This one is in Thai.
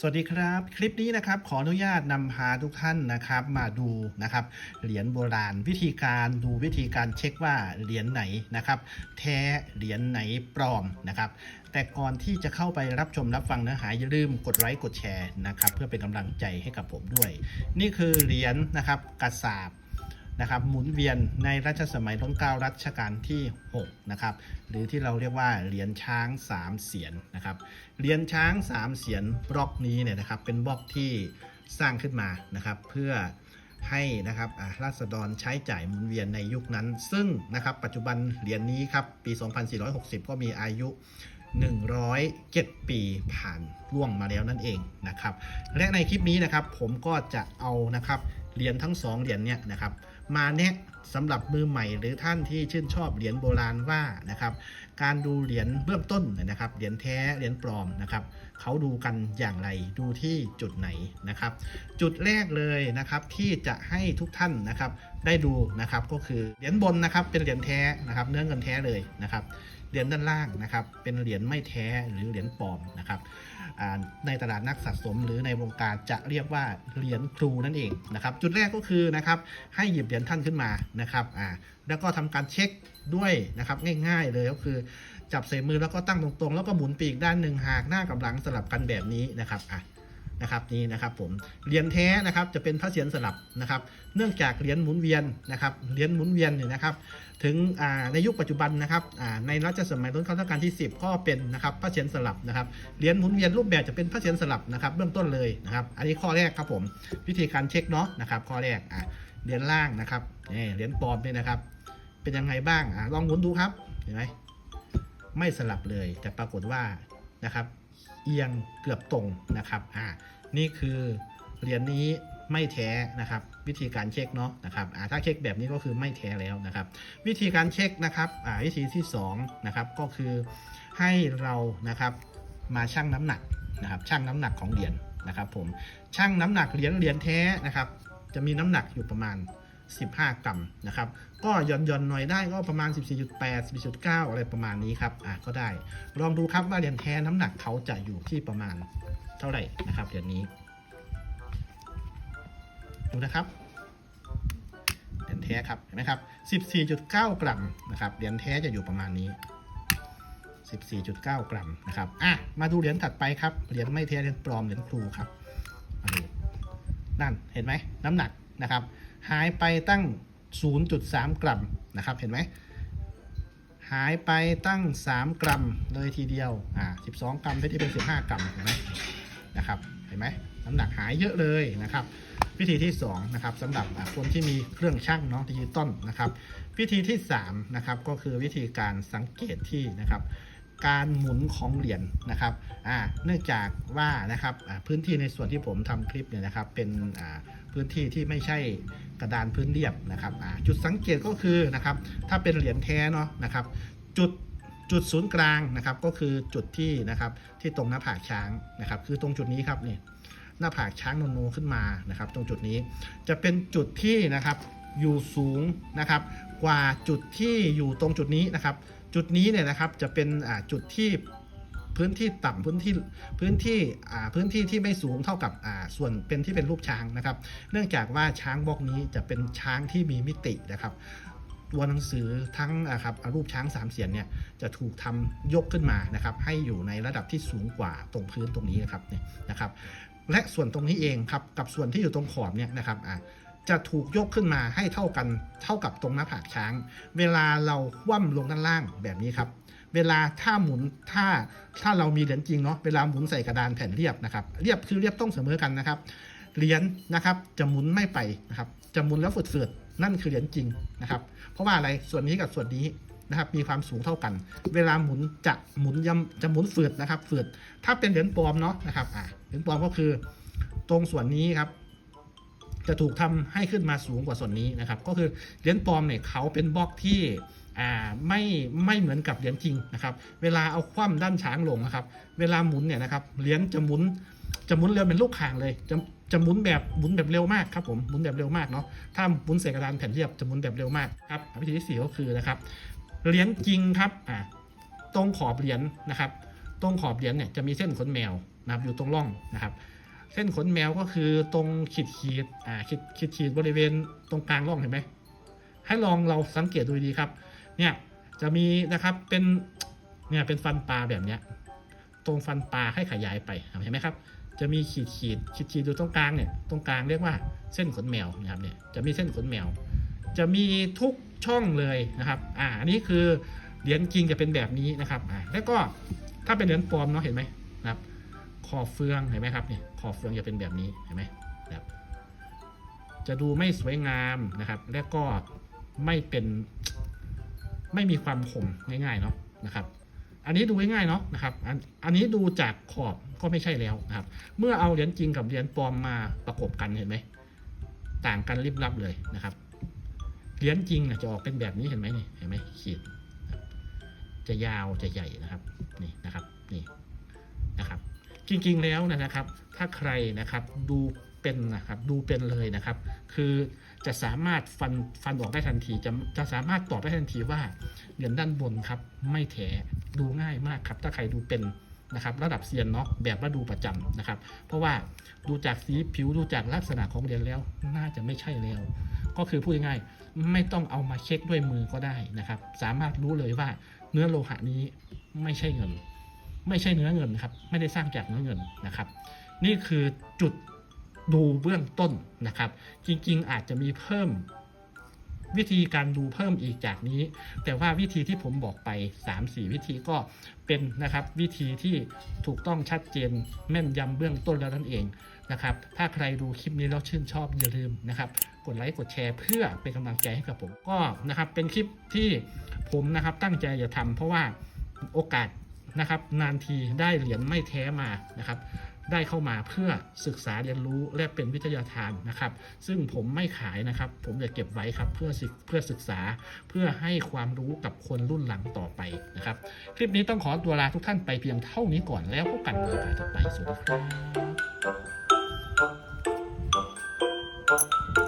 สวัสดีครับ คลิปนี้นะครับขออนุญาตนำพาทุกท่านนะครับมาดูนะครับเหรียญโบราณวิธีการดูวิธีการเช็คว่าเหรียญไหนนะครับแท้เหรียญไหนปลอมนะครับแต่ก่อนที่จะเข้าไปรับชมรับฟังเนื้อหาอย่าลืมกดไลค์กดแชร์นะครับเพื่อเป็นกำลังใจให้กับผมด้วย นี่คือเหรียญนะครับกระสาบ นะครับหมุนเวียนในรัชสมัยรัชกาลรัชกาลที่6นะครับหรือที่เราเรียกว่าเหรียญช้าง 3 เสียนนะครับเหรียญช้าง 3 เสียนบล็อกนี้เนี่ยนะครับเป็นบล็อกที่สร้างขึ้นมานะครับเพื่อให้นะครับราษฎรใช้จ่ายหมุนเวียนในยุคนั้น ซึ่งนะครับปัจจุบันเหรียญนี้ครับปี 2460 ก็มีอายุ 107 ปีผ่านล่วงมาแล้วนั่นเองนะครับและในคลิปนี้นะครับผมก็จะเอานะครับเหรียญทั้งสองเหรียญเนี่ยนะครับ มาแนะสำหรับมือใหม่หรือท่านที่ชื่นชอบเหรียญโบราณว่านะครับ การดูเหรียญเบื้องต้นนะครับเหรียญแท้เหรียญปลอมนะครับ เขาดูกันอย่างไรดูที่จุดไหนนะครับ จุดแรกเลยนะครับที่จะให้ทุกท่านนะครับได้ดูนะครับก็คือเหรียญบนนะครับเป็นเหรียญแท้นะครับ เนื้อเงินแท้เลยนะครับเหรียญด้านล่างนะครับเป็นเหรียญไม่แท้หรือเหรียญปลอมนะครับในตลาดนักสะสมหรือในวงการจะเรียกว่าเหรียญครูนั่นเองนะครับ จุดแรกก็คือนะครับให้หยิบเหรียญท่านขึ้นมานะครับอ่าแล้วก็ทำการเช็คด้วยนะครับง่ายๆเลยก็คือจับใส่มือแล้วก็ตั้งตรงๆ แล้วก็หมุนปีกด้านหนึ่งหากหน้ากับหลังสลับกันแบบนี้นะครับอะนะครับนี่นะครับผมเหรียญแท้นะครับจะเป็นพระเศียรสลับนะครับ เนื่องจากเหรียญหมุนเวียนนะครับเหรียญหมุนเวียนเนี่ยนะครับ ถึงอ่าในยุคปัจจุบันนะครับอ่าในรัชสมัยรัชกาลที่ 10 ก็เป็นนะครับพระเศียรสลับนะครับเหรียญหมุนเวียนรูปแบบจะเป็นพระเศียรสลับนะครับเบื้องต้นเลยนะครับ อันนี้ข้อแรกครับผมวิธีการเช็คเนาะนะครับ ข้อแรกอะเหรียญล่างนะครับนี่เหรียญปลอมเนี่ยนะครับ เป็นยังไงบ้างอะลองหมุนดูครับเห็นไหมไม่สลับเลยแต่ปรากฏว่านะครับ เอียงเกือบตรงนะครับอ่านี่คือเหรียญนี้ไม่แท้นะครับ วิธีการเช็คเนาะนะครับอ่าถ้าเช็คแบบนี้ก็คือไม่แท้แล้วนะครับ วิธีการเช็คนะครับอ่าวิธีที่2นะครับก็คือให้เรานะครับมาชั่งน้ำหนักนะครับชั่งน้ำหนักของเหรียญนะครับผมชั่งน้ำหนักเหรียญเหรียญแท้นะครับจะมีน้ำหนักอยู่ประมาณ 15 กรัมนะครับก็หย่อนหย่อนๆหน่อยได้ก็ประมาณ 14.8 14.9 อะไรประมาณนี้ครับอะก็ได้ ลองดูครับว่าเหรียญแท้น้ำหนักเขาจะอยู่ที่ประมาณเท่าไหร่นะครับเหรียญนี้ ดูนะครับเหรียญแท้ครับเห็นไหมครับ 14.9 กรัมนะครับเหรียญแท้จะอยู่ประมาณนี้ 14.9 กรัมนะครับอะมาดูเหรียญถัดไปครับเหรียญไม่แท้เหรียญปลอมเหรียญครูครับมาดูนั่นเห็นไหมน้ำหนัก นะครับ หายไปตั้ง 0.3 กรัมนะครับ เห็นไหม หายไปตั้ง 3 กรัมเลยทีเดียว อ่า 12 กรัมที่เป็น 15 กรัมเห็นไหมนะครับ เห็นไหมน้ำหนักหายเยอะเลยนะครับ วิธีที่2นะครับสำหรับคนที่มีเครื่องชั่งเนาะดิจิตอลนะครับ วิธีที่3นะครับก็คือวิธีการสังเกตที่นะครับ การหมุนของเหรียญนะครับเนื่องจากว่านะครับพื้นที่ในส่วนที่ผมทำคลิปเนี่ยนะครับเป็นพื้นที่ที่ไม่ใช่กระดานพื้นเรียบนะครับจุดสังเกตก็คือนะครับถ้าเป็นเหรียญแท้เนาะนะครับจุดจุดศูนย์กลางนะครับก็คือจุดที่นะครับที่ตรงหน้าผากช้างนะครับคือตรงจุดนี้ครับนี่หน้าผากช้างโนโนขึ้นมานะครับ ตรงจุดนี้จะเป็นจุดที่นะครับอยู่สูงนะครับ กว่าจุดที่อยู่ตรงจุดนี้นะครับ จุดนี้เนี่ยนะครับจะเป็นจุดที่พื้นที่ต่ำพื้นที่พื้นที่พื้นที่ที่ไม่สูงเท่ากับส่วนเป็นที่เป็นรูปช้างนะครับ เนื่องจากว่าช้างบล็อกนี้จะเป็นช้างที่มีมิตินะครับ ตัวหนังสือทั้งอะครับรูปช้างสามเสียนเนี่ยจะถูกทำยกขึ้นมานะครับ ให้อยู่ในระดับที่สูงกว่าตรงพื้นตรงนี้นะครับเนี่ยนะครับ และส่วนตรงนี้เองครับกับส่วนที่อยู่ตรงขอบเนี่ยนะครับ จะถูกยกขึ้นมาให้เท่ากันเท่ากับตรงหน้าผากช้าง เวลาเราคว่ำลงด้านล่างแบบนี้ครับเวลาถ้าหมุนถ้าถ้าเรามีเหรียญจริงเนาะเวลาหมุนใส่กระดานแผ่นเรียบนะครับเรียบคือเรียบต้องเสมอกันนะครับเหรียญนะครับจะหมุนไม่ไปนะครับจะหมุนแล้วฝืดๆนั่นคือเหรียญจริงนะครับ เพราะว่าอะไรส่วนนี้กับส่วนนี้นะครับมีความสูงเท่ากัน เวลาหมุนจะหมุนยำจะหมุนฝืดนะครับฝืดถ้าเป็นเหรียญปลอมเนาะนะครับอ่าเหรียญปลอมก็คือ ตรงส่วนนี้ครับ จะถูกทำให้ขึ้นมาสูงกว่าส่วนนี้นะครับ ก็คือเหรียญปลอมเนี่ยเขาเป็นบล็อกที่อ่าไม่ไม่เหมือนกับเหรียญจริงนะครับ เวลาเอาคว่ำด้านช้างลงนะครับ เวลาหมุนเนี่ยนะครับเหรียญจะหมุนจะหมุนเร็วเป็นลูกข่างเลย จะจะหมุนแบบหมุนแบบเร็วมากครับผมหมุนแบบเร็วมากเนาะถ้าหมุนใส่กระดานแผ่นเรียบจะหมุนแบบเร็วมากครับวิธีที่สี่ก็คือนะครับเหรียญจริงครับอ่าตรงขอบเหรียญนะครับ ตรงขอบเหรียญเนี่ยจะมีเส้นขนแมวนะครับอยู่ตรงร่องนะครับ เส้นขนแมวก็คือตรงขีดขีดอ่าขีดขีดขีดบริเวณตรงกลางร่องเห็นไหมให้ลองเราสังเกตดูดีครับ เนี่ยจะมีนะครับเป็นเนี่ยเป็นฟันปลาแบบเนี้ยตรงฟันปลาให้ขยายไปเห็นไหมครับ จะมีขีดขีดขีดขีดอยู่ตรงกลางเนี่ยตรงกลางเรียกว่าเส้นขนแมวนะครับเนี่ยจะมีเส้นขนแมว จะมีทุกช่องเลยนะครับอ่าอันนี้คือเหรียญจริงจะเป็นแบบนี้นะครับอ่าแล้วก็ถ้าเป็นเหรียญปลอมเนาะเห็นไหมนะครับ ขอบเฟืองเห็นไหมครับเนี่ยขอบเฟืองจะเป็นแบบนี้เห็นไหมนะครับจะดูไม่สวยงามนะครับ และก็ไม่เป็นไม่มีความคมง่ายๆเนาะนะครับ อันนี้ดูง่ายๆเนาะนะครับอันอันนี้ดูจากขอบก็ไม่ใช่แล้วนะครับ เมื่อเอาเหรียญจริงกับเหรียญปลอมมาประกบกันเห็นไหมต่างกันริบลับเลยนะครับเหรียญจริงนะจะออกเป็นแบบนี้เห็นไหมนี่เห็นไหมขีดจะยาวจะใหญ่นะครับนี่นะครับนี่ จริงๆแล้วนะครับ ถ้าใครนะครับดูเป็นนะครับดูเป็นเลยนะครับ คือจะสามารถฟันฟันออกได้ทันทีจะจะสามารถตอบได้ทันทีว่าเหรียญด้านบนครับไม่แถดูง่ายมากครับ ถ้าใครดูเป็นนะครับระดับเซียนเนาะแบบว่าดูประจำนะครับ เพราะว่าดูจากสีผิวดูจากลักษณะของเหรียญแล้ว น่าจะไม่ใช่แล้ว ก็คือพูดง่ายๆไม่ต้องเอามาเช็คด้วยมือก็ได้นะครับ สามารถรู้เลยว่าเนื้อโลหะนี้ไม่ใช่เงิน ไม่ใช่เนื้อเงินครับ ไม่ได้สร้างจากเนื้อเงินนะครับ นี่คือจุดดูเบื้องต้นนะครับ จริงๆ อาจจะมีเพิ่มวิธีการดูเพิ่มอีกจากนี้ แต่ว่าวิธีที่ผมบอกไป 3-4 วิธีก็เป็นนะครับวิธีที่ถูกต้องชัดเจนแม่นยำเบื้องต้นแล้วนั่นเองนะครับ ถ้าใครดูคลิปนี้แล้วชื่นชอบอย่าลืมนะครับ กดไลค์กดแชร์เพื่อเป็นกำลังใจให้กับผมก็นะครับเป็นคลิปที่ผมนะครับตั้งใจจะทำเพราะว่าโอกาส นะครับนานทีได้เหรียญไม่แท้มานะครับได้เข้ามาเพื่อศึกษาเรียนรู้และเป็นวิทยาทานนะครับ ซึ่งผมไม่ขายนะครับ ผมจะเก็บไว้ครับเพื่อศึกเพื่อศึกษาเพื่อให้ความรู้กับคนรุ่นหลังต่อไปนะครับ คลิปนี้ต้องขอตัวลาทุกท่านไปเพียงเท่านี้ก่อนแล้วพบกันในโอกาสต่อไปสวัสดีครับ